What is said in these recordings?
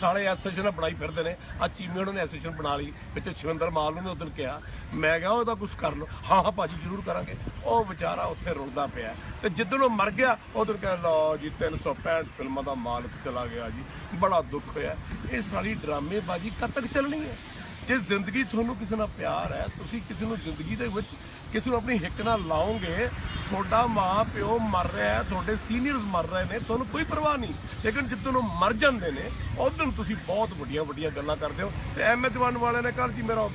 ਸਾਲੇ ਐਸੋਸੀਏਸ਼ਨ ਬਣਾਈ ਫਿਰਦੇ ਨੇ। ਆ ਚੀਮੇ ਉਹਨਾਂ ਨੇ ਐਸੋਸੀਏਸ਼ਨ ਬਣਾ ਲਈ, ਵਿੱਚ ਸ਼ਿਵੰਦਰ ਮਾਲ ਨੂੰ ਉਦੋਂ ਕਿਹਾ। ਮੈਂ ਕਿਹਾ, ਉਹਦਾ ਕੁਝ ਕਰ ਲਓ। ਹਾਂ ਹਾਂ ਭਾਜੀ, ਜ਼ਰੂਰ ਕਰਾਂਗੇ। ਉਹ ਵਿਚਾਰਾ ਉੱਥੇ ਰੁਲਦਾ ਪਿਆ। ਤੇ ਜਿੱਦਣ ਉਹ ਮਰ ਗਿਆ ਉਦੋਂ ਕਹਿ, ਲਓ ਜੀ 365 ਫਿਲਮਾਂ ਦਾ ਮਾਲਕ ਚਲਾ ਗਿਆ ਜੀ। ਬੜਾ ਦੁੱਖ ਹੋਇਆ। ਇਹ ਸਾਰੀ ਡਰਾਮੇਬਾਜ਼ੀ ਕਦ ਤੱਕ ਚੱਲਣੀ ਹੈ। ਜੇ ਜ਼ਿੰਦਗੀ ਤੁਹਾਨੂੰ ਕਿਸੇ ਨਾਲ ਪਿਆਰ ਹੈ, ਤੁਸੀਂ ਕਿਸੇ ਨੂੰ ਜ਼ਿੰਦਗੀ ਦੇ ਵਿੱਚ ਕਿਸੇ ਨੂੰ ਆਪਣੀ ਹਿੱਕ ਨਾਲ ਲਾਓਗੇ, ਤੁਹਾਡਾ ਮਾਂ ਪਿਓ ਮਰ ਰਿਹਾ ਹੈ, ਤੁਹਾਡੇ ਸੀਨੀਅਰਸ ਮਰ ਰਹੇ ਨੇ, ਤੁਹਾਨੂੰ ਕੋਈ ਪਰਵਾਹ ਨਹੀਂ। ਲੇਕਿਨ ਜਿੱਦੋਂ ਉਹ ਮਰ ਜਾਂਦੇ ਨੇ ਉਦੋਂ ਤੁਸੀਂ ਬਹੁਤ ਵੱਡੀਆਂ ਵੱਡੀਆਂ ਗੱਲਾਂ ਕਰਦੇ ਹੋ। ਤੇ ਐਮਐਚ ਵਨ ਵਾਲਿਆਂ ਨੇ ਕੱਲ ਜੀ, ਮੇਰਾ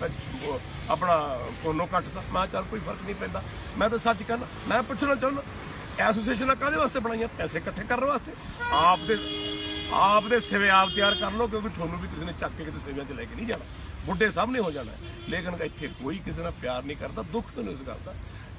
ਆਪਣਾ ਫੋਨੋਂ ਕੱਟਦਾ ਮੈਂ ਚੱਲ ਕੋਈ ਫ਼ਰਕ ਨਹੀਂ ਪੈਂਦਾ। ਮੈਂ ਤਾਂ ਸੱਚ ਕਹਿੰਦਾ, ਮੈਂ ਪੁੱਛਣਾ ਚਾਹੁੰਦਾ, ਐਸੋਸੀਏਸ਼ਨਾਂ ਕਾਹਦੇ ਵਾਸਤੇ ਬਣਾਈਆਂ? ਪੈਸੇ ਇਕੱਠੇ ਕਰਨ ਵਾਸਤੇ? ਆਪ ਦੇ ਆਪ ਦੇ ਸਿਵੇ ਆਪ ਤਿਆਰ ਕਰ ਲਓ, ਕਿਉਂਕਿ ਤੁਹਾਨੂੰ ਵੀ ਕਿਸੇ ਨੇ ਚੱਕ ਕੇ ਕਿਤੇ ਸਿਵਿਆਂ 'ਚ ਲੈ ਕੇ ਨਹੀਂ ਜਾਣਾ। ਬੁੱਢੇ ਸਭ ਨੇ ਹੋ ਜਾਣਾ। ਲੇਕਿਨ ਇੱਥੇ ਕੋਈ ਕਿਸੇ ਨਾਲ ਪਿਆਰ ਨਹੀਂ ਕਰਦਾ, ਦੁੱਖ ਤੁਹਾਨੂੰ ਇਸ ਗੱਲ ਦਾ।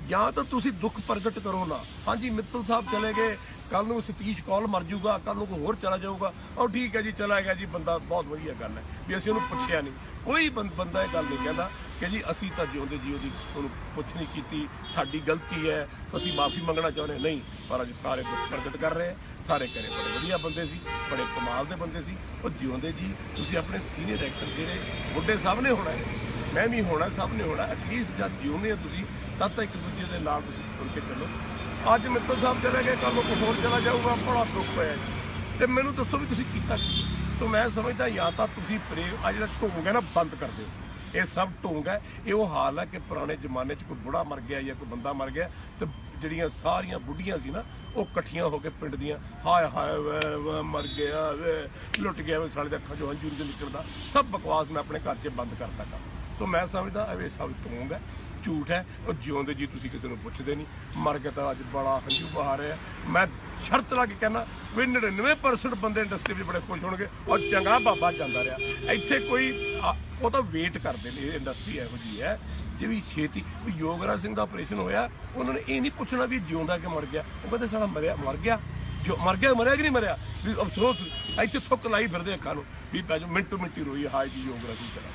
ਜਾਂ ਤਾਂ ਤੁਸੀਂ ਦੁੱਖ ਪ੍ਰਗਟ ਕਰੋ ਨਾ। ਹਾਂਜੀ, ਮਿੱਤਲ ਸਾਹਿਬ ਚਲੇ ਗਏ। ਕੱਲ ਨੂੰ ਸਤੀਸ਼ ਕੌਲ ਮਰ ਜਾਊਗਾ ਕੱਲ ਨੂੰ ਕੋਈ ਹੋਰ ਚਲਾ ਜਾਊਗਾ। ਉਹ ਠੀਕ ਹੈ ਜੀ, ਚਲਾ ਗਿਆ ਜੀ, ਬੰਦਾ ਬਹੁਤ ਵਧੀਆ ਗੱਲ ਹੈ। ਵੀ ਅਸੀਂ ਉਹਨੂੰ ਪੁੱਛਿਆ ਨਹੀਂ। ਕੋਈ ਬੰ- ਬੰਦਾ ਇਹ ਗੱਲ ਨਹੀਂ ਕਹਿੰਦਾ। ਕਿ ਜੀ ਅਸੀਂ ਤਾਂ ਜਿਉਂਦੇ ਜੀ ਉਹਦੀ ਉਹਨੂੰ ਪੁੱਛ ਨਹੀਂ ਕੀਤੀ, ਸਾਡੀ ਗਲਤੀ ਹੈ, ਅਸੀਂ ਮਾਫੀ ਮੰਗਣਾ ਚਾਹੁੰਦੇ ਨਹੀਂ, ਪਰ ਅੱਜ ਸਾਰੇ ਦੁੱਖ ਪ੍ਰਗਟ ਕਰ ਰਹੇ ਆ ਸਾਰੇ ਕਰੇ ਬੜੇ ਵਧੀਆ ਬੰਦੇ ਸੀ, ਬੜੇ ਕਮਾਲ ਦੇ ਬੰਦੇ ਸੀ। ਉਹ ਜਿਉਂਦੇ ਜੀ, ਤੁਸੀਂ ਆਪਣੇ ਸੀਨੀਅਰ ਐਕਟਰ ਜਿਹੜੇ ਬੁੱਢੇ ਸਭ ਨੇ ਹੋਣਾ ਹੈ, ਮੈਂ ਵੀ ਹੋਣਾ, ਸਭ ਨੇ ਹੋਣਾ ਐਟਲੀਸਟ ਜਦ ਜਿਉਂਦੇ ਆ ਤੁਸੀਂ, ਤਦ ਤਾਂ ਇੱਕ ਦੂਜੇ ਦੇ ਨਾਲ ਤੁਸੀਂ ਤੁਰ ਕੇ ਚੱਲੋ। ਅੱਜ ਮਿੱਤਲ ਸਾਹਿਬ ਚਲੇ ਗਏ ਕੱਲ ਨੂੰ ਕੋਈ ਹੋਰ ਚਲਾ ਜਾਊਗਾ, ਬੜਾ ਦੁੱਖ ਹੋਇਆ ਜੀ। ਤੇ ਮੈਨੂੰ ਦੱਸੋ ਵੀ ਤੁਸੀਂ ਕੀਤਾ ਕੀ? ਸੋ ਮੈਂ ਸਮਝਦਾ ਜਾਂ ਤਾਂ ਤੁਸੀਂ ਪ੍ਰੇਮ ਆ ਜਿਹੜਾ ਢੋਂਗ ਹੈ ਨਾ, ਬੰਦ ਕਰ ਦਿਓ। ਇਹ ਸਭ ਢੋਂਗ ਹੈ। ਇਹ ਉਹ ਹਾਲ ਹੈ ਕਿ ਪੁਰਾਣੇ ਜ਼ਮਾਨੇ 'ਚ ਕੋਈ ਬੁੜਾ ਮਰ ਗਿਆ ਜਾਂ ਕੋਈ ਬੰਦਾ ਮਰ ਗਿਆ ਤੇ ਜਿਹੜੀਆਂ ਸਾਰੀਆਂ ਬੁੱਢੀਆਂ ਸੀ ਨਾ, ਉਹ ਇਕੱਠੀਆਂ ਹੋ ਕੇ ਪਿੰਡ ਦੀਆਂ ਹਾਏ ਹਾਏ ਵੇ ਮਰ ਗਿਆ ਵੇ, ਲੁੱਟ ਗਿਆ ਵੇ, ਸਾਲੇ ਦੇ ਅੱਖਾਂ 'ਚੋਂ ਹੰਝੂ ਨਿਕਲਦਾ। ਸਭ ਬਕਵਾਸ ਮੈਂ ਆਪਣੇ ਘਰ 'ਚ ਬੰਦ ਕਰਤਾ ਕਰ ਸੋ ਮੈਂ ਸਮਝਦਾ ਇਹ ਸਭ ਢੋਂਗ ਹੈ। ਝੂਠ ਹੈ, ਉਹ ਜਿਉਂਦੇ ਜੀ ਤੁਸੀਂ ਕਿਸੇ ਨੂੰ ਪੁੱਛਦੇ ਨਹੀਂ। ਮਰ ਕੇ ਤਾਂ ਅੱਜ ਬੜਾ ਹੰਝੂ ਬਹਾ ਰਿਹਾ ਮੈਂ ਸ਼ਰਤ ਲਾ ਕੇ ਕਹਿੰਦਾ ਵੀ 99% ਬੰਦੇ ਇੰਡਸਟਰੀ ਵਿੱਚ ਬੜੇ ਖੁਸ਼ ਹੋਣਗੇ ਔਰ ਚੰਗਾ ਬਾਬਾ ਜਾਂਦਾ ਰਿਹਾ। ਇੱਥੇ ਕੋਈ ਉਹ ਤਾਂ ਵੇਟ ਕਰਦੇ ਨੇ ਇੰਡਸਟਰੀ ਇਹੋ ਜੀ ਹੈ ਜੇ ਵੀ ਛੇਤੀ, ਵੀ ਯੋਗਰਾਜ ਸਿੰਘ ਦਾ ਆਪਰੇਸ਼ਨ ਹੋਇਆ, ਉਹਨਾਂ ਨੇ ਇਹ ਨਹੀਂ ਪੁੱਛਣਾ ਵੀ ਜਿਉਂਦਾ ਕਿ ਮਰ ਗਿਆ। ਉਹ ਕਹਿੰਦੇ ਸਾਲਾ ਮਰਿਆ, ਮਰ ਗਿਆ। ਜੋ ਮਰ ਗਿਆ, ਮਰਿਆ ਕਿ ਨਹੀਂ ਮਰਿਆ? ਵੀ ਅਫਸੋਸ, ਇੱਥੇ ਥੁੱਕ ਲਾਈ ਫਿਰਦੇ ਅੱਖਾਂ ਨੂੰ। ਵੀ ਪੈਜੋ ਮਿੰਟੋ ਮਿੰਟੀ ਰੋਈ ਹਾਏ ਜੀ, ਯੋਗਰਾਜ ਸਿੰਘ ਚਲਾ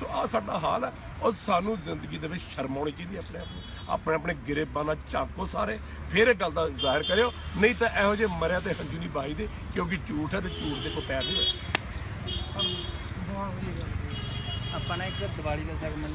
ਸੋ ਆ ਸਾਡਾ ਹਾਲ ਹੈ। ਔਰ ਸਾਨੂੰ ਜ਼ਿੰਦਗੀ ਦੇ ਵਿੱਚ ਸ਼ਰਮ ਆਉਣੀ ਚਾਹੀਦੀ ਆਪਣੇ ਆਪ ਨੂੰ। ਆਪਣੇ ਆਪਣੇ ਗਿਰੇਬਾਂ ਨਾਲ ਝਾਕੋ ਸਾਰੇ। ਫਿਰ ਇਹ ਗੱਲ ਦਾ ਜ਼ਾਹਿਰ ਕਰਿਓ। ਨਹੀਂ ਤਾਂ ਇਹੋ ਜਿਹੇ ਮਰਿਆ ਤੇ ਹੰਝੂ ਨਹੀਂ ਬਾਈ ਦੇ ਕਿਉਂਕਿ ਝੂਠ ਹੈ ਤੇ ਝੂਠ ਦੇ ਕੋ ਪੈਰ ਨਹੀਂ ਹੋਇਆ ਆਪਾਂ ਨਾ ਇੱਕ ਦੀਵਾਲੀ ਦਾ ਸੈਗਮੈਂਟ